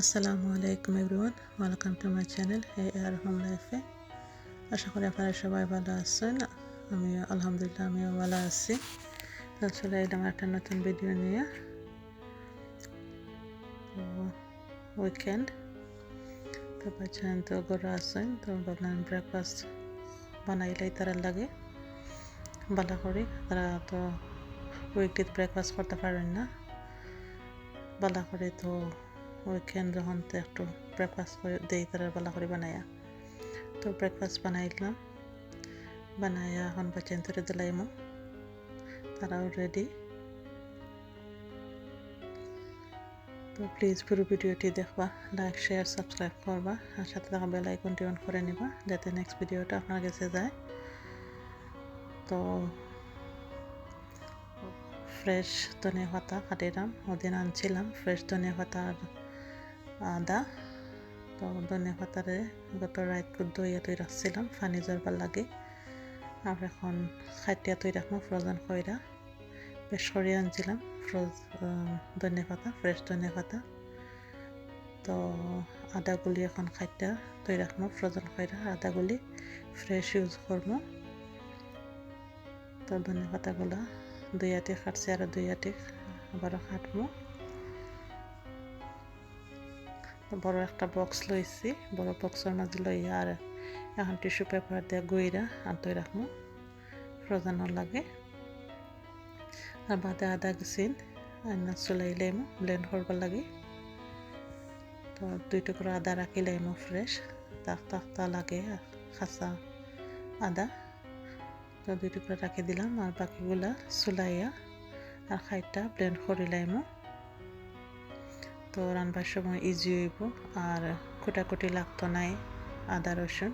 আসসালামু আলাইকুম everyone, welcome to my channel, hey R home লাইফে। আশা করি আপনারা সবাই ভালো আছেন। আমি আলহামদুলিল্লাহ, আমিও ভালো আছি। চলে এলাম একটা নতুন ভিডিও নিয়ে। তো উইকেন্ড তো বাচ্চান তো ঘরে আসেন তো ভাবলাম ব্রেকফাস্ট বানাইলেই তারা লাগে। ভালো করি, তারা তো উইকলি ব্রেকফাস্ট করতে পারেন না। ভালো করে তো উইকেন্ড যখন একটু ব্রেকফাস্ট করে দেই তারা ভালো করে বানায়া। তো ব্রেকফাস্ট বানাইলাম। বানায়া এখন বাচ্চান ধরে দিলাইমো তারাও রেডি তো প্লিজ পুরো ভিডিওটি দেখবা লাইক শেয়ার সাবস্ক্রাইব করবা, আর সাথে থাকা বেল আইকনটি অন করে নিবা, যাতে নেক্সট ভিডিওটা আপনার কাছে যায়। তো ফ্রেশ ধনিয়া পাতা কাটিলাম, ওদিন আনছিলাম ফ্রেশ ধনিয়া পাতা আর আদা। তো ধনিয়া পাতারে গত রাত দইয়া তৈ রাখছিলাম ফানি জরবার লাগে। আর এখন খাইটিয়া তৈ রাখব ফ্রোজেন কইরা বেশ করে আনছিলাম, ফ্রোজ ধনিয়া পাতা, ফ্রেশ ধনিয়া পাতা। তো আদাগুলি এখন খাইটা তৈ রাখব ফ্রোজেন কইরা আদাগুলি ফ্রেশ ইউজ করব তো ধনিয়া পাতাগুলা দুই আটি কাটছি আর দুই আটি আবারও কাটবো বড় একটা বক্স লইছি। বড় বক্সের মাঝে লইয়া আর এখন টিস্যু পেপার দিয়ে গইরা আনতে রাখব। ফ্রোজানোর লাগে। আর বাদে আদা গেছিন আইনা চুলাই লাইমো ব্লেন্ড করবার লাগে। তো দুই টুকরো আদা রাখি লাইমো ফ্রেশ তাক তাকতা লাগে খাসা আদা। তো দুই টুকরা রাখি দিলাম আর বাকিগুলা চুলাইয়া আর খাইটা ব্লেন্ড করে লাইমো। তো রান্নার সময় ইজি হইব, আর কুটাকুটি লাগতো নাই আদা, রসুন।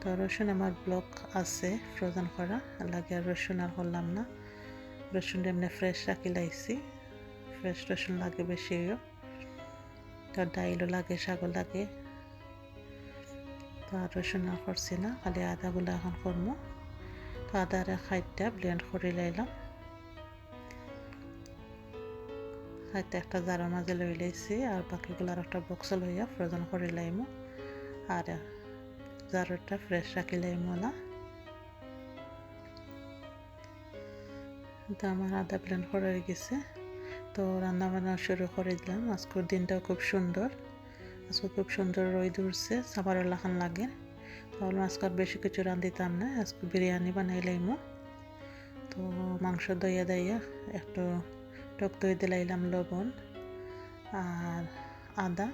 তো রসুন আমার ব্লক আছে ফ্রোজেন করা লাগে আর রসুন আর করলাম না। রসুন এমনি ফ্রেশ রাখি লাইছি ফ্রেশ রসুন লাগে বেশি তো ডাইলও লাগে, শাকও লাগে। তো আর রসুন আর করছি না, খালি আদাগুলো এখন করব তো আদারে খাইটা ব্লেন্ড করে লাইলাম। হয়তো একটা জারের মাঝে লই লাইছি, আর বাকিগুলো আর একটা বক্স লইয়া ফ্রোজন করে লাইমু। আর জারটা ফ্রেশ রাখি লাইমো না। তো আমার আদা প্ল্যান করে গেছে। তো রান্না বান্না শুরু করে দিলাম। আজকের দিনটাও খুব সুন্দর। আজকে খুব সুন্দর রই উঠছে সাবার লাখান লাগে। তাহলে আজকে বেশি কিছু রান্ধিতাম না, আজকে বিরিয়ানি বানাই লাইমো। তো মাংস দইয়া দইয়া একটু টক দই দিলাইলাম লবণ আর আদা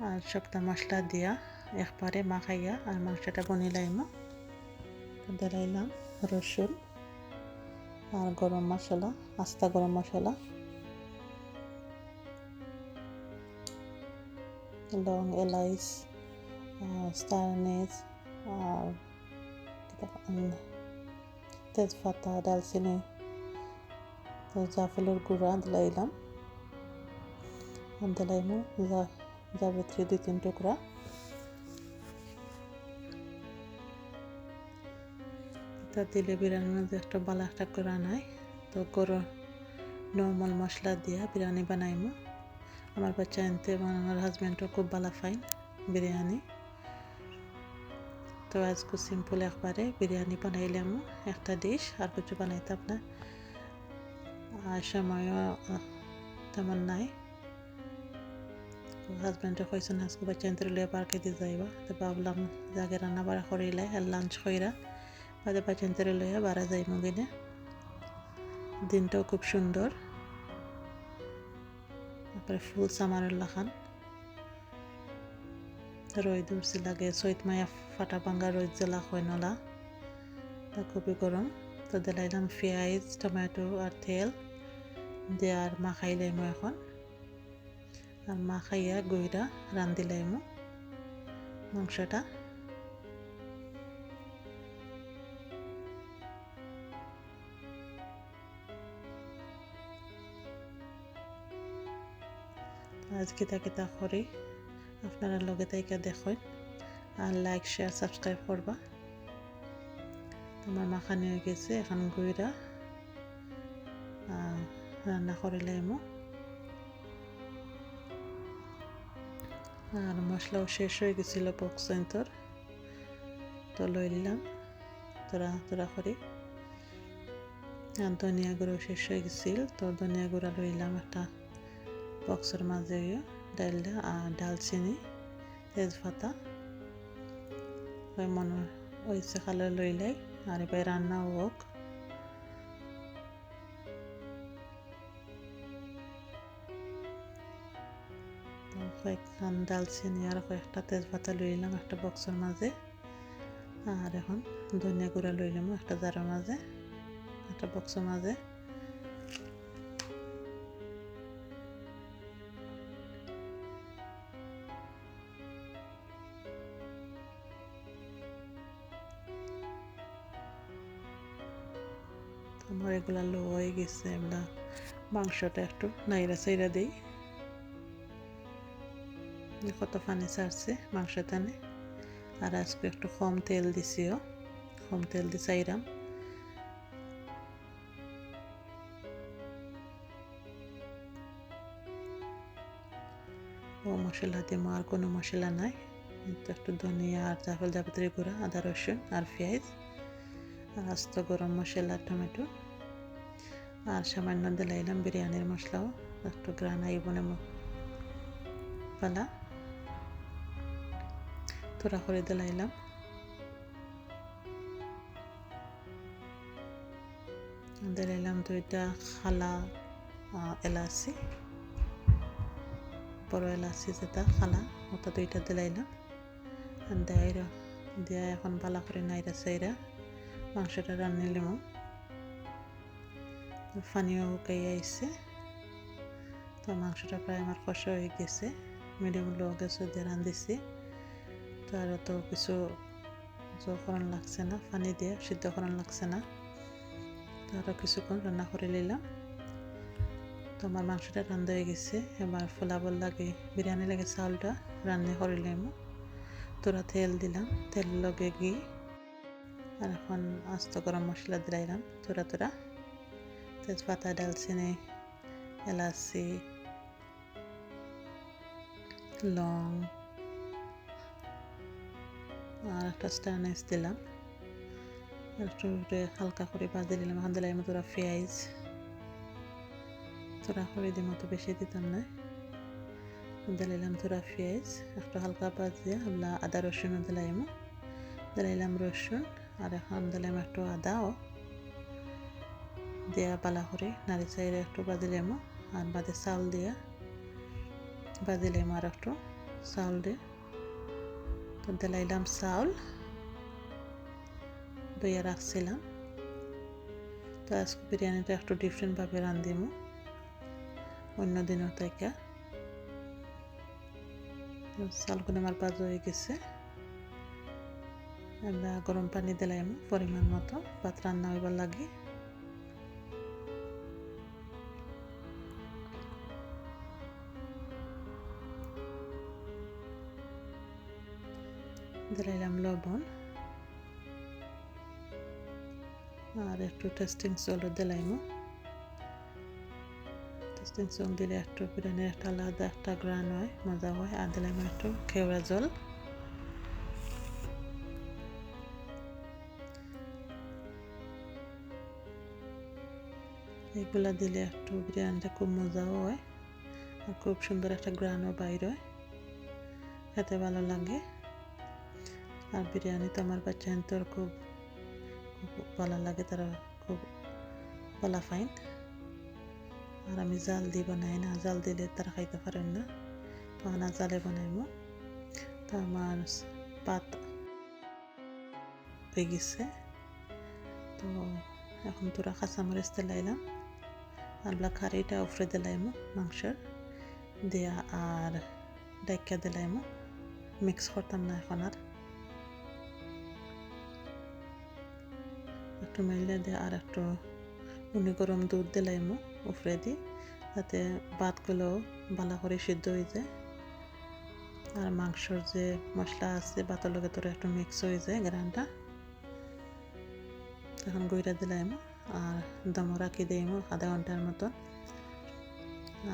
আর সবটা মশলা দিয়া একবারে মাখাইয়া আর মাংসটা বনিলাইম দিলাইলাম রসুন আর গরম মশলা, আস্তা গরম মশলা। লং, এলাইচ স্টার নিচ আর তেজপাতা দালচিনি জাফলের গুঁড়া দিলাইলাম দিলাইমু জাবিত্রি দুই তিন টুকরা তা দিলে বিরিয়ানির মধ্যে একটা বালা একটা করে নাই তো গরু নর্মাল মশলা দিয়া বিরিয়ানি বানাইমু আমার বাচ্চা আনতে আমার হাজব্যান্ডও খুব ভালো ফাইন বিরিয়ানি তো আজকে সিম্পল একবারে বিরিয়ানি বানাইলাম, একটা ডিশ আর কিছু বানাইতাম না। আর সময়ও তেমন নাই। হাজব্যান্ডে কইছেন আজকে বাচ্চা লিয়ে পার্কে দিয়ে যাইবা। তো ভাবলাম জাগে রান্না বাড়া করিলে আর লাঞ্চ কইরা বাদে বাচ্চা লইয়া বাড়া যাই মুগিনে দিনটাও খুব সুন্দর। তারপরে ফুল সামারের লাখান রোদ উঠছে লাগে চৈত মায়া ফাটা ভাঙ্গা রোদ জ্বালা হয় নলা। তা খুবই গরম তো দিলাইলাম পেঁয়াজ টমেটো আর তেল দিয়ে আর মাখাই লাইমো এখন। আর মাখাইয়া গইরা রান্ধি লাইমো মাংসটা আজকে তাকে তা করি আপনারা লগে তাইকা দেখেন আর লাইক শেয়ার সাবস্ক্রাইব করবা। আমার মাখানি হয়ে গেছে এখন গুইরা রান্না করে লাইমো। আর মশলাও শেষ হয়ে গেছিল তোর তো লই নিলাম, তোরা তোরা করি। আর ধনিয়া গুঁড়ো শেষ হয়ে গেছিল, তো ধনিয়া গুঁড়া লইলাম একটা বক্সের মাঝে। ডালটা ডালচিনি তেজপাতা ওই মনে হয়েছে খালে লইলাই আর এবার রান্না হোক কয়েকখান ডালচিনি আর কয়েকটা তেজপাতা লইলাম একটা বক্সের মাঝে আর এখন ধনিয়া গুঁড়া লইলাম একটা জারের মাঝে একটা বক্সের মাঝে আমার এগুলা লো হয়ে গেছে এগুলা মাংসটা একটু নাইরা সাইরা দিই। কত পানি ছাড়ছে মাংস টানে। আর আজকে একটু কম তেল দিছিও, কম তেল দি চাইরাম ও মশলা দিব আর কোনো মশলা নাই। একটু ধনিয়া আর জাফল জাপত্রি গুঁড়া, আদা রসুন আর পেঁয়াজ। আর আস্ত গরম মশলা, টমেটো। আর সামান্য দিলাইলাম বিরিয়ানির মশলাও একটু গ্রান আইবনে পালা। তোরা করে দিলাইলাম দিলাইলাম দুইটা খালা এলাচি। বড় এলাচি যেটা খালা, ওটা দুইটা দিলাইলাম দেয় দিয়া এখন পালা করে নাইরা চাইরা মাংসটা রান্নিলাম পানিও শুকাই আইছে। তো মাংসটা প্রায় আমার কষা হয়ে গেছে। মিডিয়াম লো গ্যাসে দিয়ে রান্ধিছি তো আর তো কিছু করান লাগছে না, পানি দিয়ে সিদ্ধ করান লাগছে না। তো আরও কিছুক্ষণ রান্না করে নিলাম। তো আমার মাংসটা রান্ধা হয়ে গেছে। এবার ফোলাবল লাগে বিরিয়ানি লাগে চাউলটা রান্না করিলাম তোরা তেল দিলাম তেল লগে গিয়ে আর এখন আস্ত গরম মশলা দিলাইলাম তোরা তোরা। তেজপাতা, ডালচিনি, এলাচি, লং আর একটা স্টারনেস দিলাম। একটু হালকা করে ভাজি দিলাম। এখন দিলাম তোরা পেঁয়াজ তোরা করে দিম তো বেশি দিতাম না। দিলাম তোরা পেঁয়াজ একটু হালকা ভাজিয়ে আমরা আদা রসুনও দিলাম দিলাম রসুন। আর এখন দিলাম একটু আদাও দেয়া পালা করে নারী চাইরে একটু বাদিলাম আর বাদে চাউল দিয়া বাদিলাম আর একটু চাউল দিয়ে তো দিলাইলাম চাউল, দইয়া রাখছিলাম। তো আজকে বিরিয়ানিটা একটু ডিফারেন্টভাবে রান্ধিমু, অন্য দিনও থেকে। চালগুলো আমার বাজ হয়ে গেছে। আমরা গরম পানি দিলাম পরিমাণ মতো, ভাত রান্না হইবার লাগে। দিলাইলাম লবণ। আর একটু টেস্টিং সলও দিলাইমো। টেস্টিং সল দিলে একটু বিরিয়ানির একটা আলাদা একটা গ্রান হয়, মজা হয়। আর দিলাম একটু খেওড়া জল। এগুলা দিলে একটু বিরিয়ানিটা খুব মজাও হয়। আর খুব সুন্দর একটা গ্রানও বাইর হয়। খেতে ভালো লাগে। আর বিরিয়ানি তো আমার বাচ্চা তোর খুব খুব ভালো লাগে, তারা খুব ভালো ফাইন। আর আমি জাল দিয়ে বানাই না, জাল দিলে তারা খাইতে পারেন না, তো আনা জালে বানাইব তো আমার পাত হয়ে গেছে। তো এখন তোরা কাঁচামরিচ দিলাইলাম আর ব্লা খারিটা উফরে দিলাইমো মাংসের। দেয়া আর ডাইকা দিলাইমো, মিক্স করতাম না এখন আর। একটু মেলে দিয়ে আর একটু উনি গরম দুধ দিলাইমো উফরে দিই তাতে ভাতগুলো ভালো করে সিদ্ধ হয়ে যায়। আর মাংসর যে মশলা আছে, ভাতের লগে তোর একটু মিক্স হয়ে যায় গ্রানটা তখন গইরা দিলাম আর দমও রাখি দিইম আধা ঘণ্টার মতো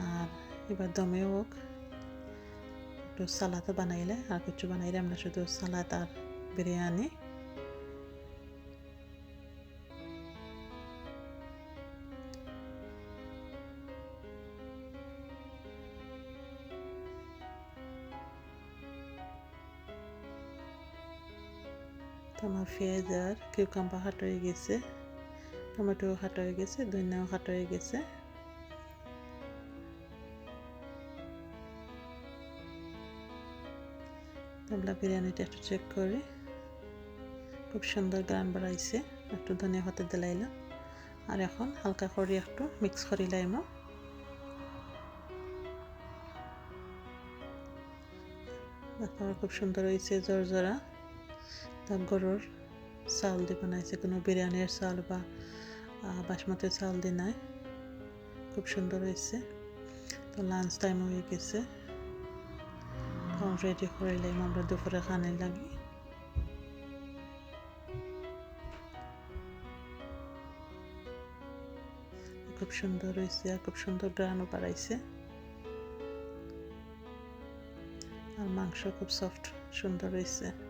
আর এবার দমে হোক, একটু সালাদও বানাইলে, আর কিছু বানাইলে আমরা শুধু সালাদ আর বিরিয়ানি। তো আমার আর কিউকাম্বা হাট হয়ে গেছে টমেটো হাট হয়ে গেছে দইনাও হাট হয়ে গেছে। আমরা বিরিয়ানিটা একটু চেক করি। খুব সুন্দর গান বাড়াইছে একটু ধনিয়া পাতা দিলাইলাম আর এখন হালকা করে একটু মিক্স করি লাইমো। খুব সুন্দর হয়েছে জোর জোড়া। তার গরুর চাউল দিয়ে বানাইছে কোনো বিরিয়ানির চাউল বা বাসমতি চাউল দিয়ে নাই। খুব সুন্দর হয়েছে। তো লাঞ্চ টাইম হয়ে গেছে। রেডি করে লাইম আমরা দুপুরে খানে লাগি। খুব সুন্দর হয়েছে আর খুব সুন্দর গ্রানও বাড়াইছে। আর মাংস খুব সফট সুন্দর হয়েছে।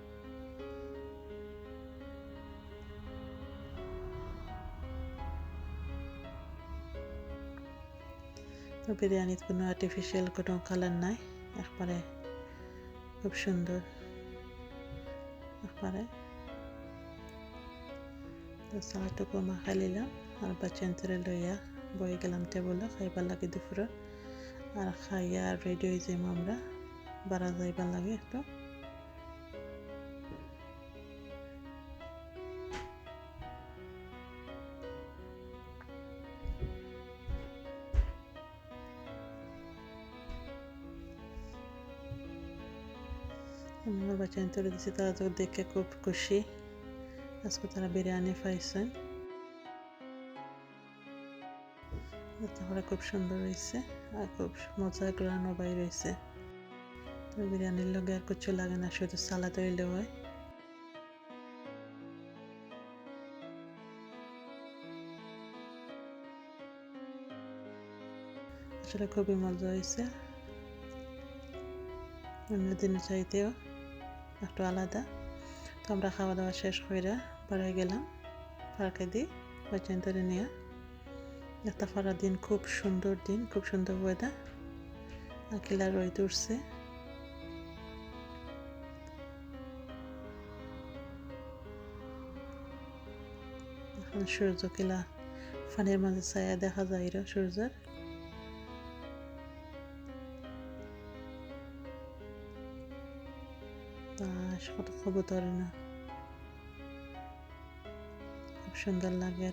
বিরিয়ানিতে কোনো আর্টিফিশিয়াল কোনো কালার নাই, একবারে খুব সুন্দর, একবারে। তো সালাটুকু মাখাই নিলাম, আর বাচ্চান্তরে লইয়া বয়ে গেলাম টেবলে খাইবার লাগে দুপুরে। আর খাইয়া রেডি হয়ে যাইম আমরা, বাড়া যাইবার লাগে একটু। আমার তুলে দিচ্ছি তারা তো দেখে খুব খুশি আজকে তারা বিরিয়ানি পাইছেন তাহলে খুব সুন্দর হয়েছে, আর খুব মজার গ্রানও বাই রয়েছে। তো বিরিয়ানির লগে আর কিছু লাগে না, শুধু সালাদ হইলে হয়। আসলে খুবই মজা হয়েছে। অন্য দিনের চাইতেও। একটু আলাদা। তো আমরা খাওয়া দাওয়া শেষ করে বাড়াই গেলাম পার্কে দিই বাচ্চান্তরে নিয়ে। একটা ফারা দিন, খুব সুন্দর দিন, খুব সুন্দর ওয়েদার আকিলা রয়ে উঠছে। সূর্য কিলা ফানের মাঝে ছায়া দেখা যায় সূর্যের। বাস কত কবুতর না খুব সুন্দর লাগে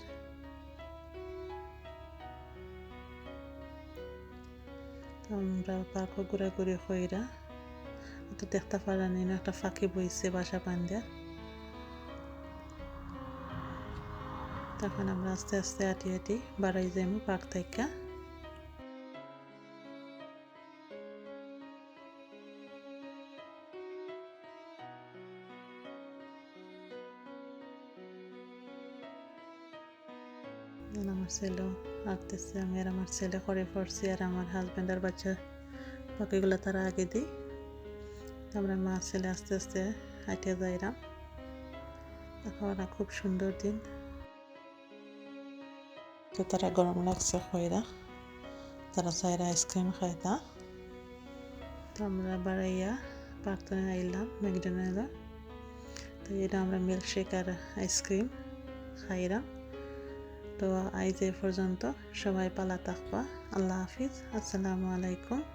আমরা পার্ক ঘোরাঘুরি হইরা তো দেখতে পারানি না, একটা ফাঁকি বইছে বাসা পান্ডা তখন আমরা আস্তে আস্তে হাঁটি হাঁটি বাড়াই যাইমু পার্ক থেকে আমার ছেলেও আঁকতেছে আমি আর আমার ছেলে করে পড়ছি আর আমার হাজব্যান্ড আর বাচ্চা বাকিগুলো তারা আগে দিই আমরা মা ছেলে আস্তে আস্তে হাঁটে যাইলাম এখন খুব সুন্দর দিন। তো তারা গরম লাগছে খয়রা তারা চাইরা আইসক্রিম খাইতা। তো আমরা বাড়াইয়া প্রার্থনা আইলাম ম্যাকডোনাল্ডে। তো এটা আমরা মিল্কশেক আর আইসক্রিম খাইলাম তো আইজ পর্যন্ত সবাই পালা থাকবা। আল্লাহ হাফিজ। আসসালামু আলাইকুম।